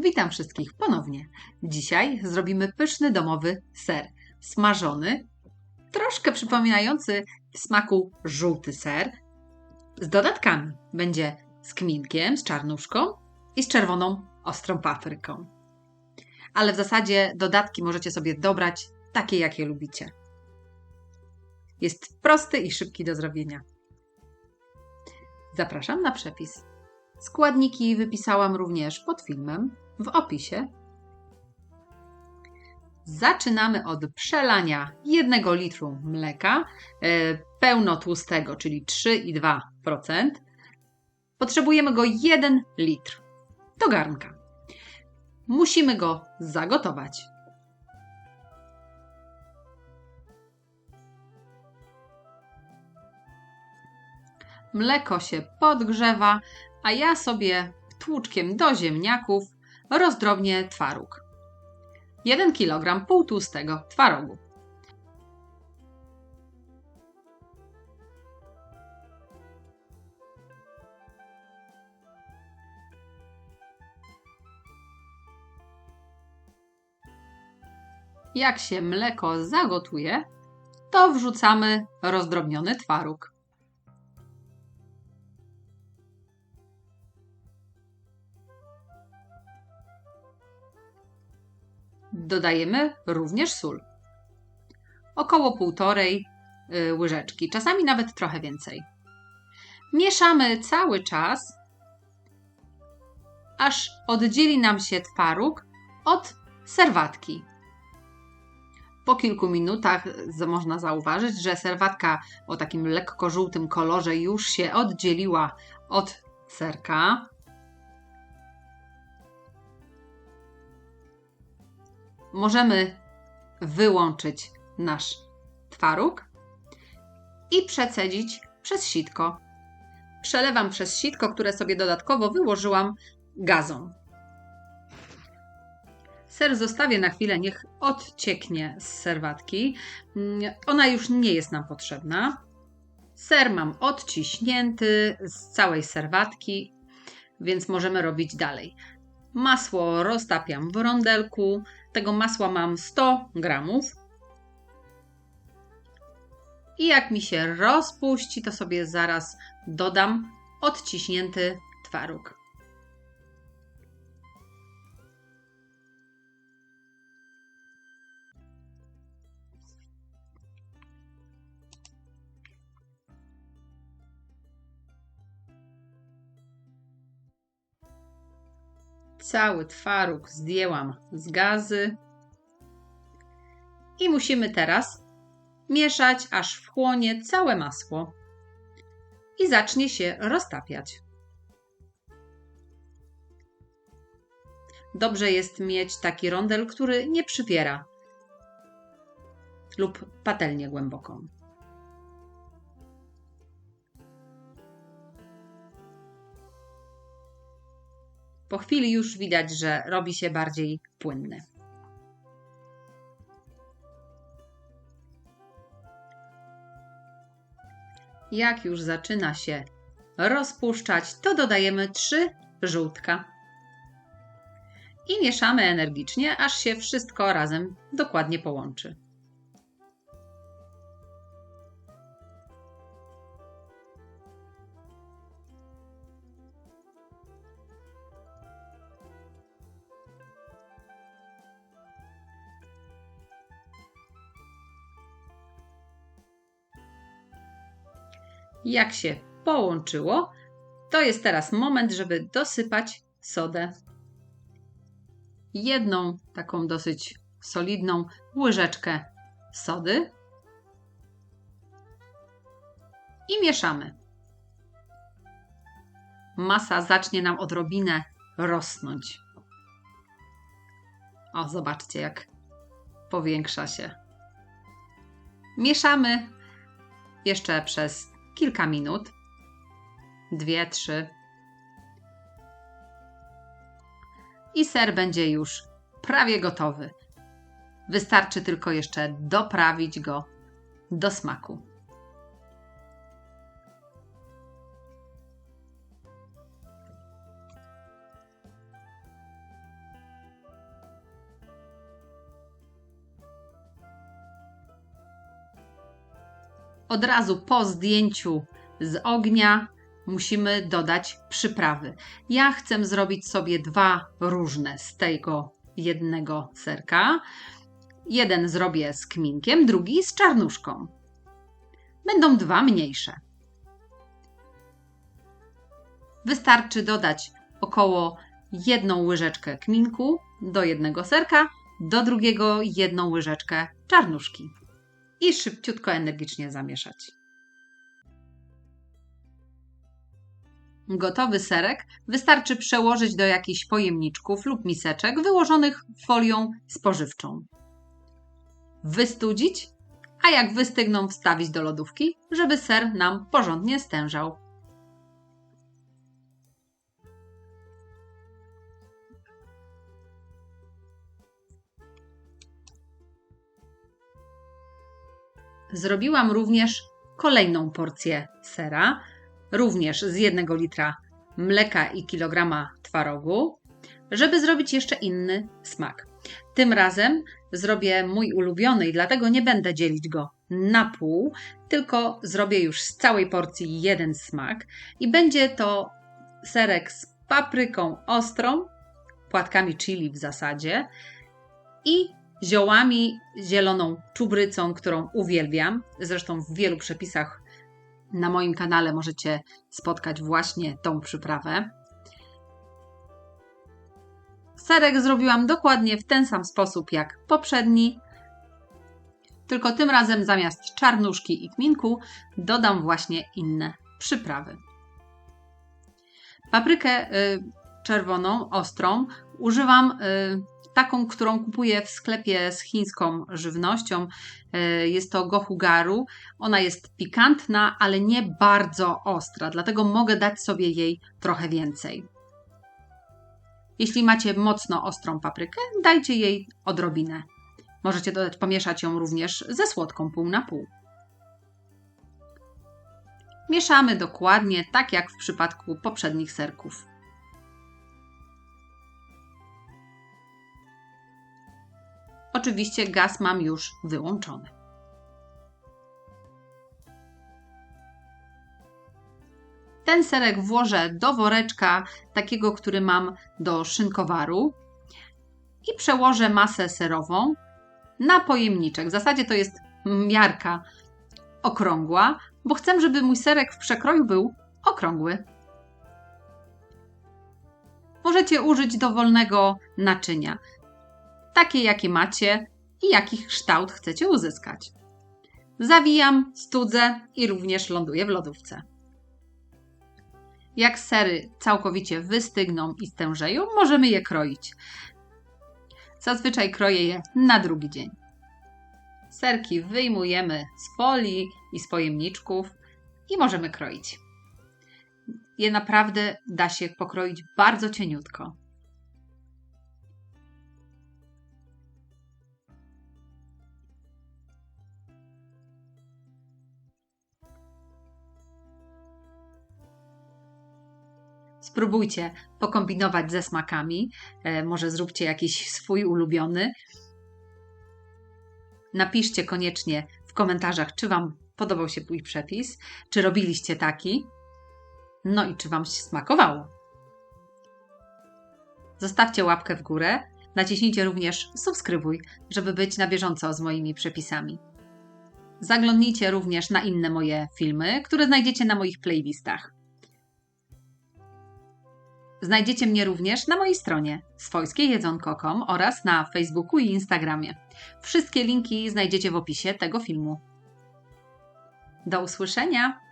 Witam wszystkich ponownie. Dzisiaj zrobimy pyszny domowy ser. Smażony, troszkę przypominający w smaku żółty ser. Z dodatkami będzie z kminkiem, z czarnuszką i z czerwoną ostrą papryką. Ale w zasadzie dodatki możecie sobie dobrać takie, jakie lubicie. Jest prosty i szybki do zrobienia. Zapraszam na przepis. Składniki wypisałam również pod filmem w opisie. Zaczynamy od przelania 1 litru mleka e, pełnotłustego, czyli 3,2%. Potrzebujemy go 1 litr do garnka. Musimy go zagotować. Mleko się podgrzewa, a ja sobie tłuczkiem do ziemniaków rozdrobnię twaróg. 1 kg półtłustego twarogu. Jak się mleko zagotuje, to wrzucamy rozdrobniony twaróg. Dodajemy również sól. Około półtorej y, łyżeczki, czasami nawet trochę więcej. Mieszamy cały czas, aż oddzieli nam się twaróg od serwatki. Po kilku minutach można zauważyć, że serwatka o takim lekko żółtym kolorze już się oddzieliła od serka. Możemy wyłączyć nasz twaróg i przecedzić przez sitko. Przelewam przez sitko, które sobie dodatkowo wyłożyłam gazą. Ser zostawię na chwilę, niech odcieknie z serwatki. Ona już nie jest nam potrzebna. Ser mam odciśnięty z całej serwatki, więc możemy robić dalej. Masło roztapiam w rondelku. Tego masła mam 100 gramów. I jak mi się rozpuści, to sobie zaraz dodam odciśnięty twaróg. Cały twaróg zdjęłam z gazy. I musimy teraz mieszać, aż wchłonie całe masło i zacznie się roztapiać. Dobrze jest mieć taki rondel, który nie przypiera lub patelnię głęboką. Po chwili już widać, że robi się bardziej płynny. Jak już zaczyna się rozpuszczać, to dodajemy trzy żółtka. I mieszamy energicznie, aż się wszystko razem dokładnie połączy. Jak się połączyło, to jest teraz moment, żeby dosypać sodę. Jedną taką dosyć solidną łyżeczkę sody i mieszamy. Masa zacznie nam odrobinę rosnąć. O, zobaczcie, jak powiększa się. Mieszamy jeszcze przez kilka minut, dwie, trzy. I ser będzie już prawie gotowy. Wystarczy tylko jeszcze doprawić go do smaku. Od razu po zdjęciu z ognia musimy dodać przyprawy. Ja chcę zrobić sobie dwa różne z tego jednego serka. Jeden zrobię z kminkiem, drugi z czarnuszką. Będą dwa mniejsze. Wystarczy dodać około jedną łyżeczkę kminku do jednego serka, do drugiego jedną łyżeczkę czarnuszki i szybciutko energicznie zamieszać. Gotowy serek wystarczy przełożyć do jakichś pojemniczków lub miseczek wyłożonych folią spożywczą. Wystudzić, a jak wystygną wstawić do lodówki, żeby ser nam porządnie stężał. Zrobiłam również kolejną porcję sera, również z jednego litra mleka i kilograma twarogu, żeby zrobić jeszcze inny smak. Tym razem zrobię mój ulubiony i dlatego nie będę dzielić go na pół, tylko zrobię już z całej porcji jeden smak i będzie to serek z papryką ostrą, płatkami chili w zasadzie i ziołami, zieloną czubrycą, którą uwielbiam. Zresztą w wielu przepisach na moim kanale możecie spotkać właśnie tą przyprawę. Serek zrobiłam dokładnie w ten sam sposób jak poprzedni, tylko tym razem zamiast czarnuszki i kminku dodam właśnie inne przyprawy. Paprykę y, czerwoną, ostrą, używam y, taką, którą kupuję w sklepie z chińską żywnością. E, jest to gohugaru. Ona jest pikantna, ale nie bardzo ostra, dlatego mogę dać sobie jej trochę więcej. Jeśli macie mocno ostrą paprykę, dajcie jej odrobinę. Możecie dodać, pomieszać ją również ze słodką pół na pół. Mieszamy dokładnie tak jak w przypadku poprzednich serków. Oczywiście gaz mam już wyłączony. Ten serek włożę do woreczka, takiego, który mam do szynkowaru i przełożę masę serową na pojemniczek. W zasadzie to jest miarka okrągła, bo chcę, żeby mój serek w przekroju był okrągły. Możecie użyć dowolnego naczynia takie jakie macie i jaki kształt chcecie uzyskać. Zawijam, studzę i również ląduje w lodówce. Jak sery całkowicie wystygną i stężeją, możemy je kroić. Zazwyczaj kroję je na drugi dzień. Serki wyjmujemy z folii i z pojemniczków i możemy kroić. Je naprawdę da się pokroić bardzo cieniutko. Spróbujcie pokombinować ze smakami. E, może zróbcie jakiś swój ulubiony. Napiszcie koniecznie w komentarzach, czy Wam podobał się mój przepis, czy robiliście taki. No i czy Wam się smakowało. Zostawcie łapkę w górę. Naciśnijcie również subskrybuj, żeby być na bieżąco z moimi przepisami. Zaglądnijcie również na inne moje filmy, które znajdziecie na moich playlistach. Znajdziecie mnie również na mojej stronie swojskiejedzonko.com oraz na Facebooku i Instagramie. Wszystkie linki znajdziecie w opisie tego filmu. Do usłyszenia!